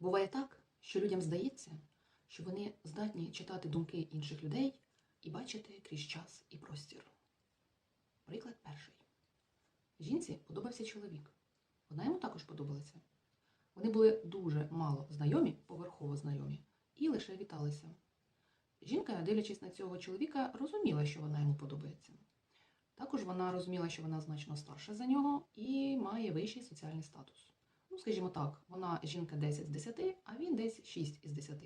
Буває так, що людям здається, що вони здатні читати думки інших людей і бачити крізь час і простір. Приклад перший. Жінці подобався чоловік. Вона йому також подобалася. Вони були дуже мало знайомі, поверхово знайомі, і лише віталися. Жінка, дивлячись на цього чоловіка, розуміла, що вона йому подобається. Також вона розуміла, що вона значно старша за нього і має вищий соціальний статус. Ну, скажімо так, вона жінка 10 з 10, а він десь 6 із 10.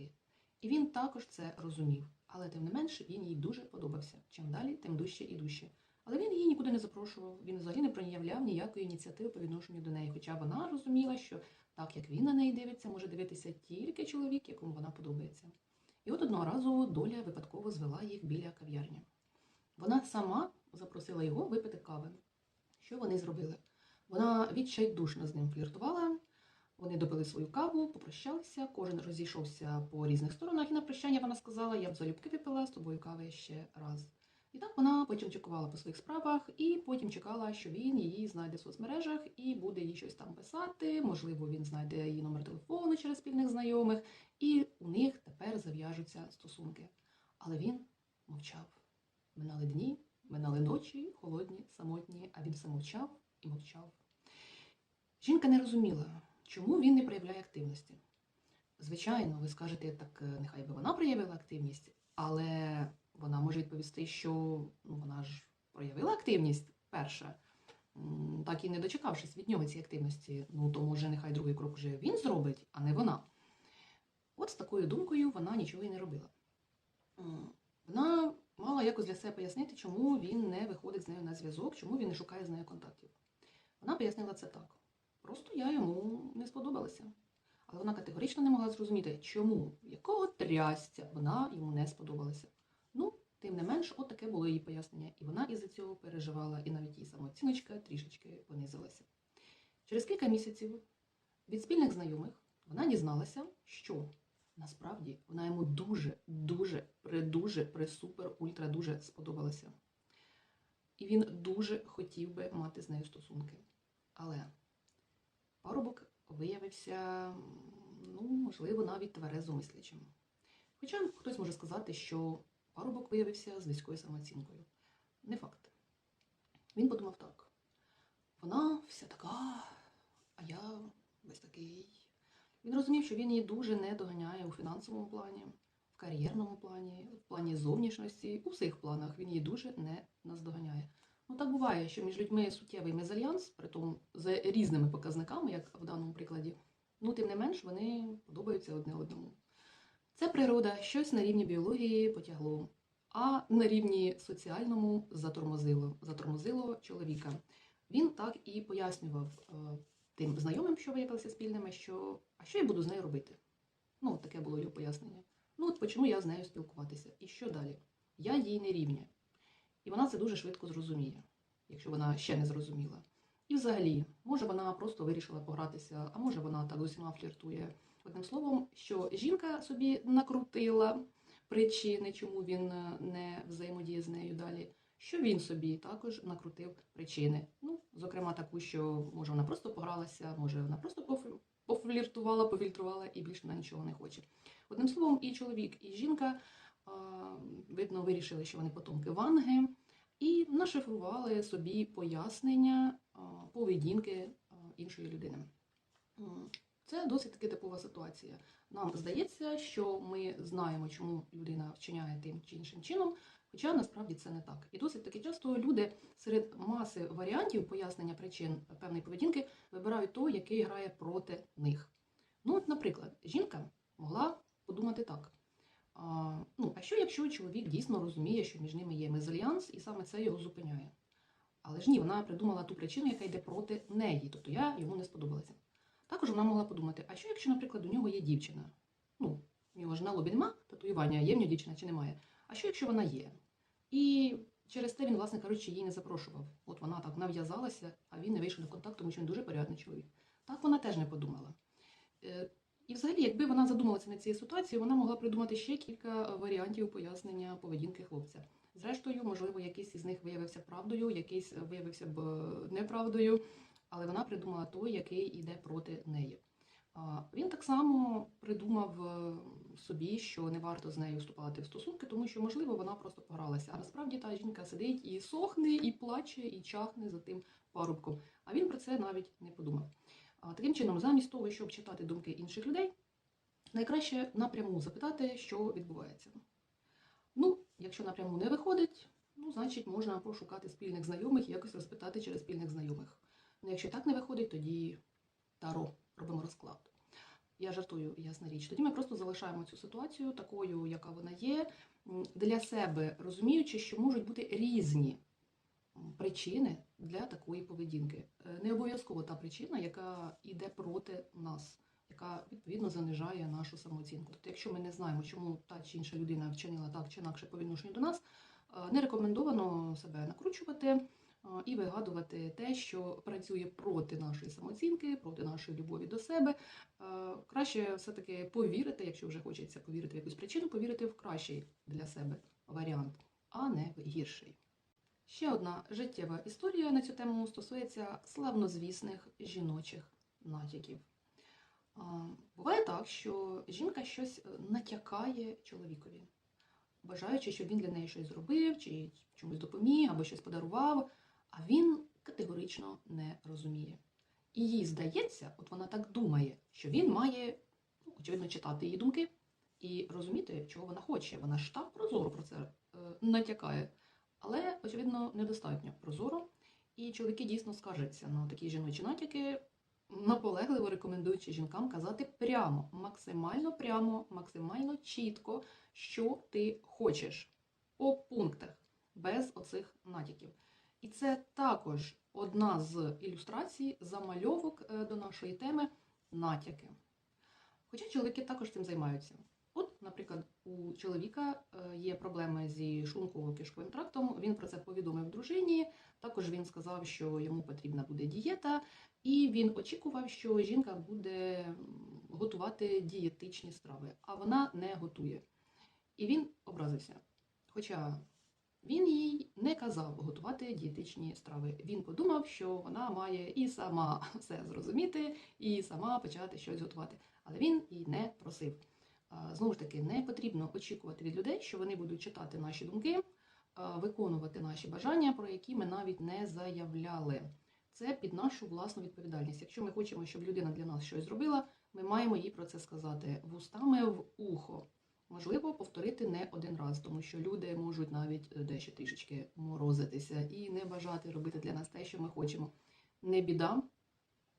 І він також це розумів. Але тим не менше він їй дуже подобався. Чим далі, тим дужче і дужче. Але він її нікуди не запрошував, він взагалі не проявляв ніякої ініціативи по відношенню до неї. Хоча вона розуміла, що так як він на неї дивиться, може дивитися тільки чоловік, якому вона подобається. І от одного разу доля випадково звела їх біля кав'ярні. Вона сама запросила його випити кави. Що вони зробили? Вона відчайдушно з ним фліртувала. Вони допили свою каву, попрощалися, кожен розійшовся по різних сторонах, і на прощання вона сказала: Я б залюбки випила з тобою кави ще раз. І так вона потім чекувала по своїх справах, і потім чекала, що він її знайде в соцмережах і буде їй щось там писати. Можливо, він знайде її номер телефону через спільних знайомих, і у них тепер зав'яжуться стосунки. Але він мовчав. Минали дні, минали ночі, холодні, самотні, а він все мовчав і мовчав. Жінка не розуміла, чому він не проявляє активності. Звичайно, ви скажете, так е, нехай би вона проявила активність, але вона може відповісти, що ну, вона ж проявила активність перша, так і не дочекавшись від нього цієї активності. Ну то може нехай другий крок вже він зробить, а не вона. От з такою думкою вона нічого і не робила. Вона мала якось для себе пояснити, чому він не виходить з нею на зв'язок, чому він не шукає з нею контактів. Вона пояснила це так. Просто я йому не сподобалася. Але вона категорично не могла зрозуміти, чому, якого трястя вона йому не сподобалася. Ну, тим не менш, от таке було її пояснення, і вона із-за цього переживала, і навіть її самооціночка трішечки понизилася. Через кілька місяців від спільних знайомих вона дізналася, що насправді вона йому дуже, дуже, придуже, присупер, ультра дуже сподобалася. І він дуже хотів би мати з нею стосунки. Але парубок виявився, ну, можливо, навіть тверезомислячим. Хоча хтось може сказати, що парубок виявився з низькою самооцінкою. Не факт. Він подумав так: вона вся така, а я весь такий. Він розумів, що він її дуже не доганяє у фінансовому плані, в кар'єрному плані, в плані зовнішності, у всіх планах він її дуже не наздоганяє. Ну так буває, що між людьми суттєвий мезальянс, притом з різними показниками, як в даному прикладі. Ну, тим не менш, вони подобаються одне одному. Це природа, щось на рівні біології потягло, а на рівні соціальному затормозило, затормозило чоловіка. Він так і пояснював е, тим знайомим, що виявилися спільними, що а що я буду з нею робити? Ну, таке було його пояснення. Ну, от почну я з нею спілкуватися. І що далі? Я їй не рівня. І вона це дуже швидко зрозуміє, якщо вона ще не зрозуміла. І взагалі, може вона просто вирішила погратися, а може вона так з усіма фліртує. Одним словом, що жінка собі накрутила причини, чому він е, не взаємодіє з нею далі. Що він собі також накрутив причини. Ну, зокрема, таку, що може вона просто погралася, може вона просто пофліртувала, пофільтрувала і більше вона нічого не хоче. Одним словом, і чоловік, і жінка, видно, вирішили, що вони потомки Ванги, і нашифрували собі пояснення поведінки іншої людини. Це досить таки типова ситуація. Нам здається, що ми знаємо, чому людина вчиняє тим чи іншим чином, хоча насправді це не так. І досить таки часто люди серед маси варіантів пояснення причин певної поведінки вибирають той, який грає проти них. Ну, от, наприклад, жінка могла подумати так. А, ну, а що якщо чоловік дійсно розуміє, що між ними є мезальянс, і саме це його зупиняє? Але ж ні, вона придумала ту причину, яка йде проти неї, тобто я йому не сподобалася. Також вона могла подумати, а що якщо, наприклад, у нього є дівчина? Ну, у нього ж на лобі нема татуювання, є в нього дівчина чи немає. А що якщо вона є? І через те він, власне кажучи, її не запрошував. От вона так нав'язалася, а він не вийшов на контакт, тому що він дуже порядний чоловік. Так вона теж не подумала. Е, І взагалі, якби вона задумалася над цією ситуацією, вона могла придумати ще кілька варіантів пояснення поведінки хлопця. Зрештою, можливо, якийсь із них виявився правдою, якийсь виявився б е, неправдою, але вона придумала той, який йде проти неї. Він так само придумав е, собі, що не варто з нею вступати в стосунки, тому що, можливо, вона просто погралася. А насправді та жінка сидить і сохне, і плаче, і чахне за тим парубком. А він про це навіть не подумав. Таким чином, замість того, щоб читати думки інших людей, найкраще напряму запитати, що відбувається. Ну, якщо напряму не виходить, ну, значить, можна пошукати спільних знайомих і якось розпитати через спільних знайомих. Ну, якщо так не виходить, тоді таро робимо розклад. Я жартую, ясна річ. Тоді ми просто залишаємо цю ситуацію такою, яка вона є, для себе, розуміючи, що можуть бути різні причини для такої поведінки. Е, Не обов'язково та причина, яка йде проти нас, яка відповідно занижає нашу самооцінку. Тобто, якщо ми не знаємо, чому та чи інша людина вчинила так чи інакше по відношенню до нас, е, не рекомендовано себе накручувати е, і вигадувати те, що працює проти нашої самооцінки, проти нашої любові до себе. Краще все-таки повірити, якщо вже хочеться повірити в якусь причину, повірити в кращий для себе варіант, а не в гірший. Ще одна життєва історія на цю тему стосується славнозвісних жіночих натяків. Буває так, що жінка щось е, натякає чоловікові, бажаючи, щоб він для неї щось зробив, чи чомусь допоміг, або щось подарував, а він категорично не розуміє. І їй здається, от вона так думає, що він має, ну, очевидно, читати її думки і розуміти, чого вона хоче. Вона ж так прозоро про це е, натякає. Але, очевидно, недостатньо прозоро. І чоловіки дійсно скаржаться на такі жіночі натяки, наполегливо рекомендуючи жінкам казати прямо, максимально прямо, максимально чітко, що ти хочеш по пунктах, без оцих натяків. І це також одна з ілюстрацій, замальовок е, до нашої теми натяки. Хоча чоловіки також цим займаються. Наприклад, у чоловіка е, є проблеми зі шлунково-кишковим трактом. Він про це повідомив дружині. Також він сказав, що йому потрібна буде дієта, і він очікував, що жінка буде готувати дієтичні страви, а вона не готує. І він образився. Хоча він їй не казав готувати дієтичні страви. Він подумав, що вона має і сама все зрозуміти, і сама почати щось готувати. Але він їй не просив. Знову ж таки, не потрібно очікувати від людей, що вони будуть читати наші думки, виконувати наші бажання, про які ми навіть не заявляли. Це під нашу власну відповідальність. Якщо ми хочемо, щоб людина для нас щось зробила, ми маємо їй про це сказати вустами в ухо. Можливо, повторити не один раз, тому що люди можуть навіть е, дещо трішечки морозитися і не бажати робити для нас те, що ми хочемо. Не біда,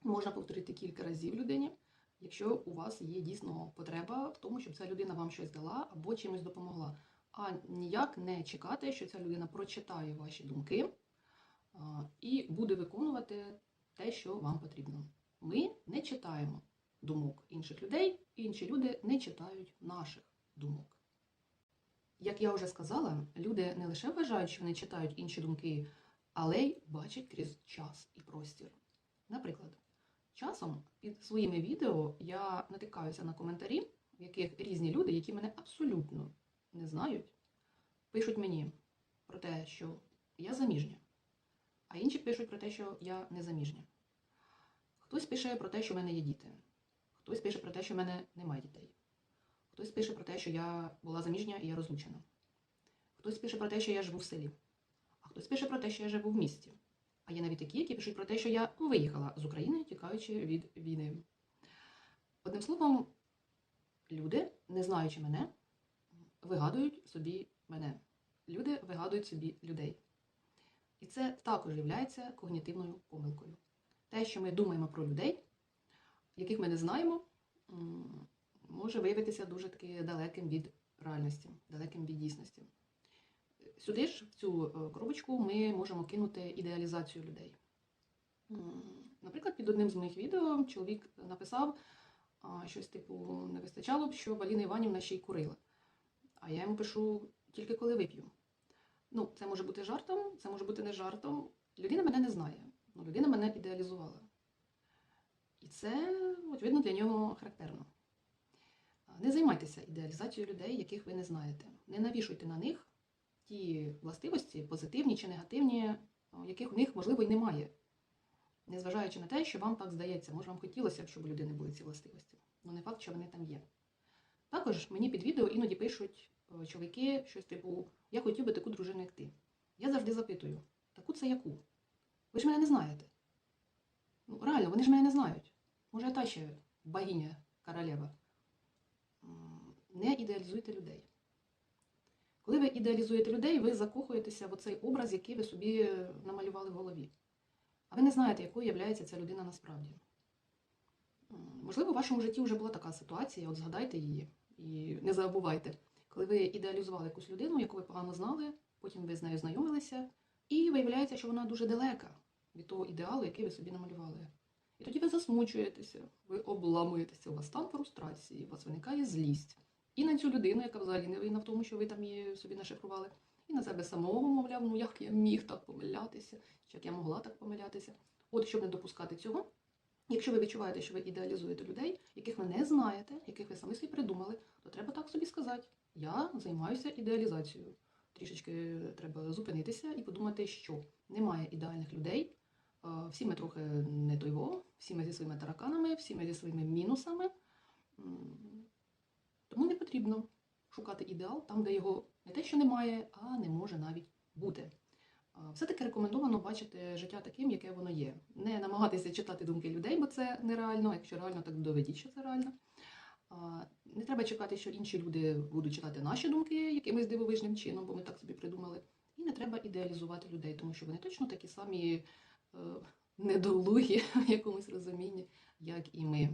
можна повторити кілька разів людині, якщо у вас є дійсно потреба в тому, щоб ця людина вам щось дала або чимось допомогла. А ніяк не чекати, що ця людина прочитає ваші думки і буде виконувати те, що вам потрібно. Ми не читаємо думок інших людей, інші люди не читають наших думок. Як я вже сказала, люди не лише вважають, що вони читають інші думки, але й бачать крізь час і простір. Наприклад, часом під своїми відео я натикаюся на коментарі, в яких різні люди, які мене абсолютно не знають, пишуть мені про те, що я заміжня, а інші пишуть про те, що я не заміжня. Хтось пише про те, що в мене є діти, хтось пише про те, що в мене немає дітей. Хтось пише про те, що я була заміжня і я розлучена. Хтось пише про те, що я живу в селі. А хтось пише про те, що я живу в місті. А є навіть такі, які пишуть про те, що я виїхала з України, тікаючи від війни. Одним словом, люди, не знаючи мене, вигадують собі мене. Люди вигадують собі людей. І це також є когнітивною помилкою. Те, що ми думаємо про людей, яких ми не знаємо, може виявитися дуже таки далеким від реальності, далеким від дійсності. Сюди ж, в цю е, коробочку, ми можемо кинути ідеалізацію людей. Наприклад, під одним з моїх відео чоловік написав щось типу не вистачало б, що Валіна Іванівна ще й курила. А я йому пишу тільки коли вип'ю. Ну, це може бути жартом, це може бути не жартом. Людина мене не знає, але людина мене ідеалізувала. І це, очевидно, для нього характерно. Не займайтеся ідеалізацією людей, яких ви не знаєте. Не навішуйте на них ті властивості, позитивні чи негативні, яких у них, можливо, й немає. Незважаючи на те, що вам так здається, може вам хотілося б, щоб у людини були ці властивості. Ну не факт, що вони там є. Також мені під відео іноді пишуть е, чоловіки щось типу: Я хотів би таку дружину, як ти. Я завжди запитую: таку це яку? Ви ж мене не знаєте. Ну, реально, вони ж мене не знають. Може, я та ще богиня королева. Не ідеалізуйте людей. Коли ви ідеалізуєте людей, ви закохуєтеся в оцей образ, який ви собі намалювали в голові. А ви не знаєте, якою є ця людина насправді. Можливо, в вашому житті вже була така ситуація, от згадайте її і не забувайте, коли ви ідеалізували якусь людину, яку ви погано знали, потім ви з нею знайомилися, і виявляється, що вона дуже далека від того ідеалу, який ви собі намалювали. І тоді ви засмучуєтеся, ви обламуєтеся, у вас стан фрустрації, у вас виникає злість. І на цю людину, яка взагалі не винна в тому, що ви там її собі нашифрували, і на себе самого, мовляв, ну як я міг так помилятися, чи як я могла так помилятися. От щоб не допускати цього, якщо ви відчуваєте, що ви ідеалізуєте людей, яких ви не знаєте, яких ви самі собі придумали, то треба так собі сказати: я займаюся ідеалізацією. Трішечки треба зупинитися і подумати, що немає ідеальних людей. Всі ми трохи не тойво, всі ми зі своїми тараканами, всі ми зі своїми мінусами. Тому не потрібно шукати ідеал там, де його не те, що немає, а не може навіть бути. Все-таки рекомендовано бачити життя таким, яке воно є. Не намагатися читати думки людей, бо це нереально. Якщо реально, так доведіть, що це реально. Не треба чекати, що інші люди будуть читати наші думки якимось дивовижним чином, бо ми так собі придумали. І не треба ідеалізувати людей, тому що вони точно такі самі е, недолугі в якомусь розумінні, як і ми.